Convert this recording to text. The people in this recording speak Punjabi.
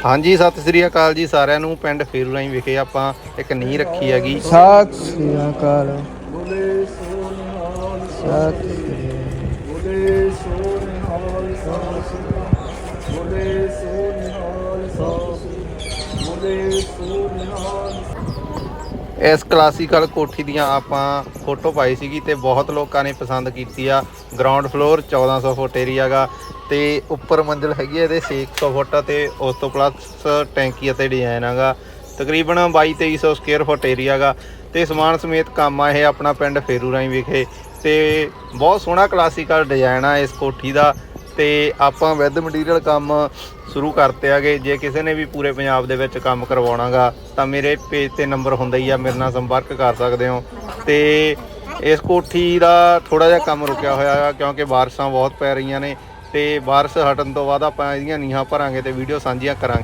ਹਾਂਜੀ ਸਤਿ ਸ੍ਰੀ ਅਕਾਲ ਜੀ ਸਾਰਿਆਂ ਨੂੰ। ਪਿੰਡ ਫੇਰੂਰਾਈ ਵਿਖੇ ਆਪਾਂ ਇੱਕ ਨੀਂਹ ਰੱਖੀ ਹੈਗੀ। ਸਤਿ ਸ੍ਰੀ ਅਕਾਲ। ਬੋਲੇ ਸੋਨਿਹਾਲ ਸਤਿ ਸ੍ਰੀ ਬੋਲੇ ਸੋਨਿਹਾਲ ਸਾਸੀ ਬੋਲੇ ਸੋਨਿਹਾਲ ਸਾਸੀ ਬੋਲੇ ਸੋਨਿਹਾਲ ਇਸ ਕਲਾਸੀਕਲ ਕੋਠੀ ਦੀਆਂ ਆਪਾਂ ਫੋਟੋ ਪਾਈ ਸੀਗੀ ਤੇ ਬਹੁਤ ਲੋਕਾਂ ਨੇ ਪਸੰਦ ਕੀਤੀ ਆ। ਗਰਾਊਂਡ ਫਲੋਰ 1400 ਫੁੱਟ ਏਰੀਆ ਗਾ। ਤੇ ਉੱਪਰ ਮੰਜ਼ਲ ਹੈਗੀ ਹੈ ਇਹਦੇ 600 ਫੁੱਟ ਤੇ ਉਸ ਤੋਂ ਪਲੱਸ ਟੈਂਕੀ ਅਤੇ ਡਿਜ਼ਾਈਨ ਹੈਗਾ ਤਕਰੀਬਨ 22 2300 ਸਕੁਅਰ ਫੁੱਟ ਏਰੀਆ ਗਾ ਤੇ ਸਮਾਨ ਸਮੇਤ ਕੰਮ ਆ ਇਹ ਆਪਣਾ ਪਿੰਡ ਫੇਰੂ ਫੇਰੂਰਾਈ ਵਿਖੇ। ਤੇ ਬਹੁਤ ਸੋਹਣਾ ਕਲਾਸੀਕਲ ਡਿਜ਼ਾਈਨ ਆ ਇਸ ਕੋਠੀ ਦਾ ਤੇ ਆਪਾਂ ਵਿਦ ਮਟੀਰੀਅਲ ਕੰਮ ਸ਼ੁਰੂ ਕਰਤੇ ਆਗੇ। ਜੇ ਕਿਸੇ ਨੇ ਵੀ ਪੂਰੇ ਪੰਜਾਬ ਦੇ ਵਿੱਚ ਕੰਮ ਕਰਵਾਉਣਾਗਾ ਤਾਂ ਮੇਰੇ ਪੇਜ ਤੇ ਨੰਬਰ ਹੁੰਦਾ ਹੀ ਆ, ਮੇਰੇ ਨਾਲ ਸੰਪਰਕ ਕਰ ਸਕਦੇ ਹੋ। ਤੇ ਇਸ ਕੋਠੀ ਦਾ ਥੋੜਾ ਜਿਹਾ ਕੰਮ ਰੁਕਿਆ ਹੋਇਆ ਹੈ ਕਿਉਂਕਿ ਬਾਰਿਸ਼ਾਂ ਬਹੁਤ ਪੈ ਰਹੀਆਂ ਨੇ। ਤੇ ਬਾਰਿਸ਼ ਹਟਣ ਤੋਂ ਬਾਅਦ ਆਪਾਂ ਇਹਦੀਆਂ ਨੀਹਾਂ ਭਰਾਂਗੇ ਤੇ ਵੀਡੀਓ ਸਾਂਝੀਆਂ ਕਰਾਂਗੇ।